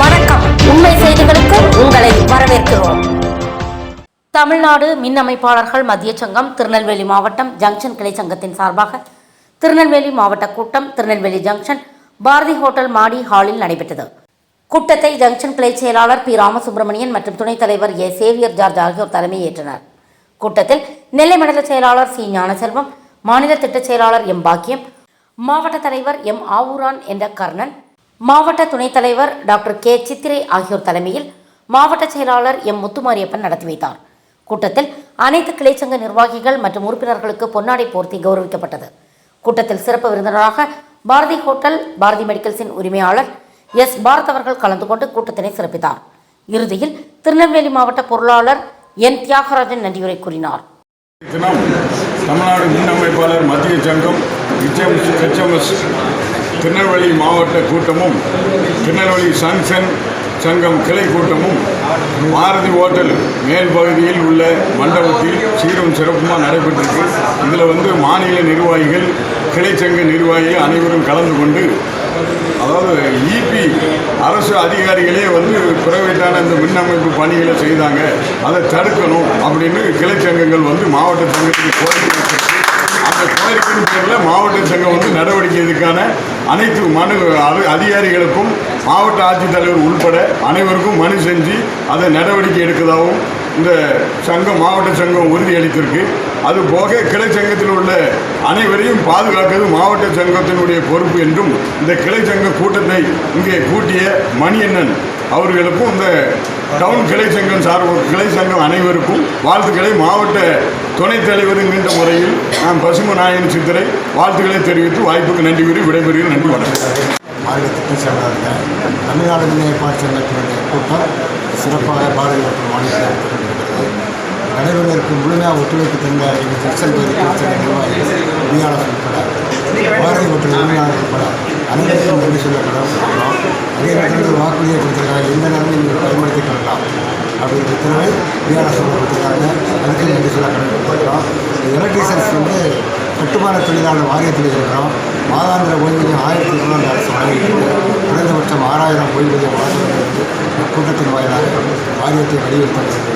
வணக்கம். உண்மை செய்திகளுக்கு உங்களை வரவேற்கிறோம். தமிழ்நாடு மின் அமைப்பாளர்கள் மத்திய சங்கம் திருநெல்வேலி மாவட்டம் ஜங்ஷன் கிளை சங்கத்தின் சார்பாக திருநெல்வேலி மாவட்ட கூட்டம் திருநெல்வேலி ஜங்ஷன் பாரதி ஹோட்டல் மாடி ஹாலில் நடைபெற்றது. கூட்டத்தை ஜங்ஷன் கிளை செயலாளர் பி ராமசுப்பிரமணியன் மற்றும் துணைத் தலைவர் ஏ சேவியர் ஜார்ஜ் ஆகியோர் தலைமையேற்றனர். கூட்டத்தில் நெல்லை மண்டல செயலாளர் சி ஞானசெல்வம் மாநில திட்டச் செயலாளர் எம் பாக்கியம் மாவட்ட தலைவர் எம் ஆவூரான் என்ற கர்ணன் மாவட்ட துணைத் தலைவர் டாக்டர் கே. சித்திரை ஆகியோர் தலைமையில் மாவட்ட செயலாளர் எம். முத்துமாரியப்பன் நடத்தி வைத்தார். கூட்டத்தில் அனைத்து கிளைச்சங்க நிர்வாகிகள் மற்றும் உறுப்பினர்களுக்கு பொன்னாடை போர்த்தி கௌரவிக்கப்பட்டது. கூட்டத்தில் சிறப்பு விருந்தினராக பாரதி ஹோட்டல் பாரதி மெடிக்கல்ஸின் உரிமையாளர் எஸ். பாரத் அவர்கள் கலந்து கொண்டு கூட்டத்தினை சிறப்பித்தார். இறுதியில் திருநெல்வேலி மாவட்ட பொருளாளர் என். தியாகராஜன் நன்றியுரை கூறினார். தமிழ்நாடு முன்னமைப்பாளர் மத்திய சங்கம் திருநெல்வேலி மாவட்ட கூட்டமும் திருநெல்வேலி சன்சன் சங்கம் கிளை கூட்டமும் பாரதி ஹோட்டல் மேல் பகுதியில் உள்ள மண்டபத்தில் சீரும் சிறப்புமாக நடைபெற்றிருக்கு. இதில் வந்து மாநில நிர்வாகிகள் கிளை சங்க நிர்வாகிகள் அனைவரும் கலந்து கொண்டு அதாவது இபி அரசு அதிகாரிகளே வந்து பிரைவேட்டான இந்த மின் அமைப்பு பணிகளை செய்தாங்க. அதை தடுக்கணும் அப்படின்னு கிளை சங்கங்கள் வந்து மாவட்ட சங்கத்துக்கு கோரிக்கை அந்த கோரிக்கையின் பேரில் மாவட்ட சங்கம் வந்து நடவடிக்கை இதுக்கான அனைத்து மனு அதிகாரிகளுக்கும் மாவட்ட ஆட்சித்தலைவர் உள்பட அனைவருக்கும் மனு செஞ்சு அதை நடவடிக்கை எடுக்கதாகவும் இந்த சங்கம் மாவட்ட சங்கம் உறுதியளித்திருக்கு அது போக கிளை சங்கத்தில் உள்ள அனைவரையும் பாதுகாக்கிறது மாவட்ட சங்கத்தினுடைய பொறுப்பு என்றும் இந்த கிளை சங்க கூட்டத்தை இங்கே கூட்டிய மணியண்ணன் அவர்களுக்கும் இந்த டவுன் கிளை சங்கம் சார்பு கிளை சங்கம் அனைவருக்கும் வாழ்த்துக்களை மாவட்ட துணைத் தலைவர் என்கின்ற முறையில் நான் பசும நாயன் சித்திரை வாழ்த்துக்களை தெரிவித்து வாய்ப்புக்கு நன்றி கூறி விடைபெறுகிறேன். நன்றி வணக்கம். மாநில திட்ட தமிழ்நாடு முன்னேற்பாடு சங்கத்தினுடைய கூட்டம் சிறப்பாக பாரதிய மற்றும் மாநிலத்தில் நடத்தப்பட்டிருக்கிறது முழுமையாக ஒத்துழைப்பு தந்த எங்கள் செக்ஷன் பகுதி தொழிற்சங்க நிர்வாகிகள் உரிமையாளர் உட்பட பாரதி மற்றும் உரிமையாளர் உட்பட அனைவருக்கும் நன்றி சொல்ல கடமைப்பட்டுள்ளோம் அதே நேரத்தில் கொடுத்துருக்காங்க. கொடுத்திருக்காங்க எந்த நேரமும் நீங்கள் பயன்படுத்தி கொள்ளலாம் அப்படிங்கிற உத்தரவை உரிமையாளர் சொல்ல அதுக்கு நன்றி சொல்ல கடமைப்பட்டுள்ளோம் எலக்ட்ரீஷியன்ஸ் வந்து கட்டுமான தொழிலாளர் வாரியத்தில் இருக்கிறோம். மாதாந்திர ஓய்வூதியம் ஆயிரத்தி இருநூறு அரசு வழங்குகிறது குறைந்தபட்சம் ஆறாயிரம் ஓய்வூதியம் வழங்குகிறது கூட்டத்தின் வாயிலாக வாரியத்தை வலியுறுத்தியிருக்கிறோம்